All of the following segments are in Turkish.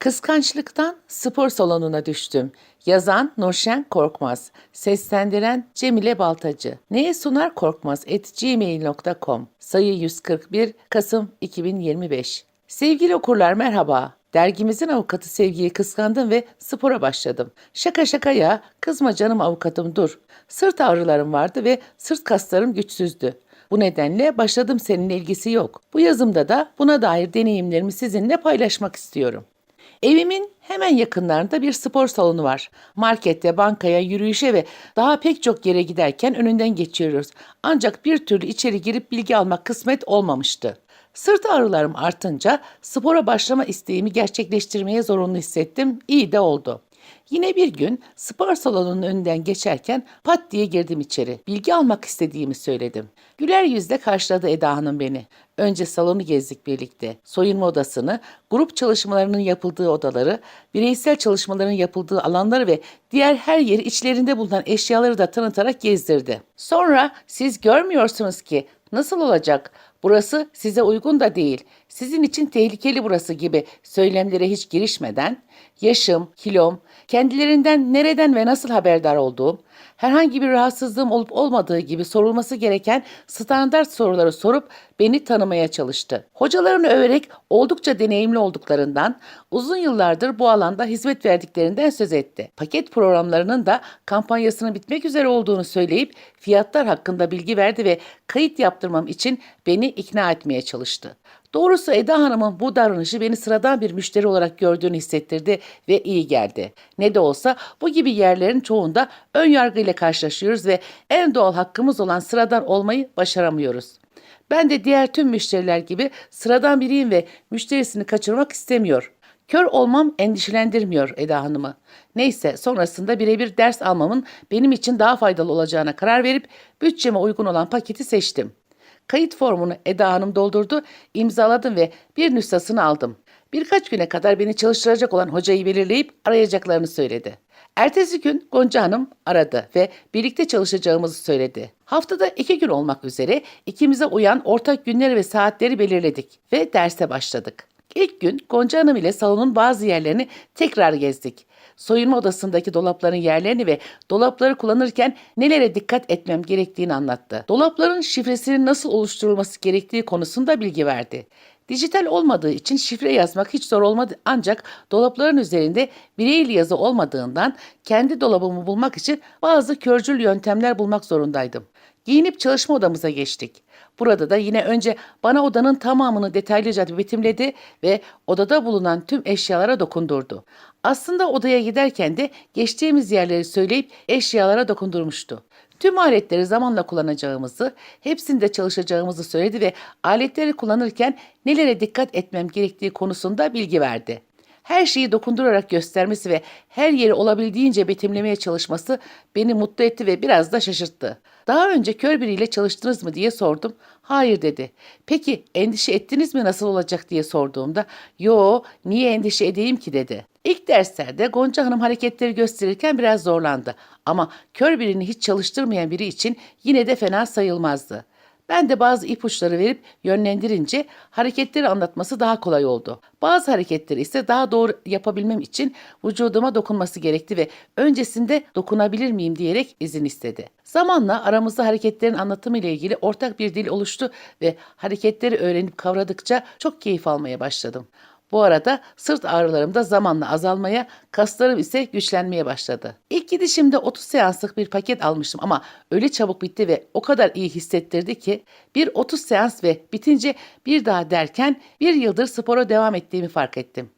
Kıskançlıktan spor salonuna düştüm. Yazan Nurşen Korkmaz. Seslendiren Cemile Baltacı. Neye sunar korkmaz at gmail.com. Sayı 141 Kasım 2025. Sevgili okurlar merhaba. Dergimizin avukatı Sevgi'yi kıskandım ve spora başladım. Şaka şaka ya, kızma canım avukatım dur. Sırt ağrılarım vardı ve sırt kaslarım güçsüzdü. Bu nedenle başladım seninle ilgisi yok. Bu yazımda da buna dair deneyimlerimi sizinle paylaşmak istiyorum. Evimin hemen yakınlarında bir spor salonu var. Markette, bankaya, yürüyüşe ve daha pek çok yere giderken önünden geçiyoruz. Ancak bir türlü içeri girip bilgi almak kısmet olmamıştı. Sırt ağrılarım artınca spora başlama isteğimi gerçekleştirmeye zorunlu hissettim. İyi de oldu. Yine bir gün spor salonunun önünden geçerken pat diye girdim içeri. Bilgi almak istediğimi söyledim. Güler yüzle karşıladı Eda Hanım beni. Önce salonu gezdik birlikte. Soyunma odasını, grup çalışmalarının yapıldığı odaları, bireysel çalışmaların yapıldığı alanları ve diğer her yeri içlerinde bulunan eşyaları da tanıtarak gezdirdi. Sonra siz görmüyorsunuz ki nasıl olacak? Burası size uygun da değil. Sizin için tehlikeli burası gibi söylemlere hiç girişmeden yaşım, kilom, kendilerinden nereden ve nasıl haberdar olduğum, herhangi bir rahatsızlığım olup olmadığı gibi sorulması gereken standart soruları sorup beni tanımaya çalıştı. Hocalarını överek oldukça deneyimli olduklarından, uzun yıllardır bu alanda hizmet verdiklerinden söz etti. Paket programlarının da kampanyasının bitmek üzere olduğunu söyleyip fiyatlar hakkında bilgi verdi ve kayıt yaptırmam için beni ikna etmeye çalıştı. Doğrusu Eda Hanım'ın bu davranışı beni sıradan bir müşteri olarak gördüğünü hissettirdi ve iyi geldi. Ne de olsa bu gibi yerlerin çoğunda ön yargıyla karşılaşıyoruz ve en doğal hakkımız olan sıradan olmayı başaramıyoruz. Ben de diğer tüm müşteriler gibi sıradan biriyim ve müşterisini kaçırmak istemiyor. Kör olmam endişelendirmiyor Eda Hanım'ı. Neyse sonrasında birebir ders almamın benim için daha faydalı olacağına karar verip bütçeme uygun olan paketi seçtim. Kayıt formunu Eda Hanım doldurdu, imzaladım ve bir nüshasını aldım. Birkaç güne kadar beni çalıştıracak olan hocayı belirleyip arayacaklarını söyledi. Ertesi gün Gonca Hanım aradı ve birlikte çalışacağımızı söyledi. Haftada iki gün olmak üzere ikimize uyan ortak günleri ve saatleri belirledik ve derse başladık. İlk gün Gonca Hanım ile salonun bazı yerlerini tekrar gezdik. Soyunma odasındaki dolapların yerlerini ve dolapları kullanırken nelere dikkat etmem gerektiğini anlattı. Dolapların şifresinin nasıl oluşturulması gerektiği konusunda bilgi verdi. Dijital olmadığı için şifre yazmak hiç zor olmadı ancak dolapların üzerinde bireyli yazı olmadığından kendi dolabımı bulmak için bazı körcül yöntemler bulmak zorundaydım. Giyinip çalışma odamıza geçtik. Burada da yine önce bana odanın tamamını detaylıca betimledi ve odada bulunan tüm eşyalara dokundurdu. Aslında odaya giderken de geçtiğimiz yerleri söyleyip eşyalara dokundurmuştu. Tüm aletleri zamanla kullanacağımızı, hepsinde çalışacağımızı söyledi ve aletleri kullanırken nelere dikkat etmem gerektiği konusunda bilgi verdi. Her şeyi dokundurarak göstermesi ve her yeri olabildiğince betimlemeye çalışması beni mutlu etti ve biraz da şaşırttı. Daha önce kör biriyle çalıştınız mı diye sordum. Hayır dedi. Peki endişe ettiniz mi nasıl olacak diye sorduğumda yo niye endişe edeyim ki dedi. İlk derslerde Gonca Hanım hareketleri gösterirken biraz zorlandı ama kör birini hiç çalıştırmayan biri için yine de fena sayılmazdı. Ben de bazı ipuçları verip yönlendirince hareketleri anlatması daha kolay oldu. Bazı hareketleri ise daha doğru yapabilmem için vücuduma dokunması gerekti ve öncesinde dokunabilir miyim diyerek izin istedi. Zamanla aramızda hareketlerin anlatımı ile ilgili ortak bir dil oluştu ve hareketleri öğrenip kavradıkça çok keyif almaya başladım. Bu arada sırt ağrılarım da zamanla azalmaya, kaslarım ise güçlenmeye başladı. İlk gidişimde 30 seanslık bir paket almıştım ama öyle çabuk bitti ve o kadar iyi hissettirdi ki bir 30 seans ve bitince bir daha derken bir yıldır spora devam ettiğimi fark ettim.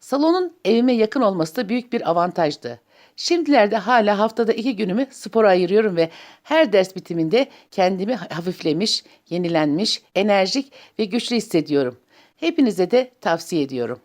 Salonun evime yakın olması da büyük bir avantajdı. Şimdilerde hala haftada iki günümü spora ayırıyorum ve her ders bitiminde kendimi hafiflemiş, yenilenmiş, enerjik ve güçlü hissediyorum. Hepinize de tavsiye ediyorum.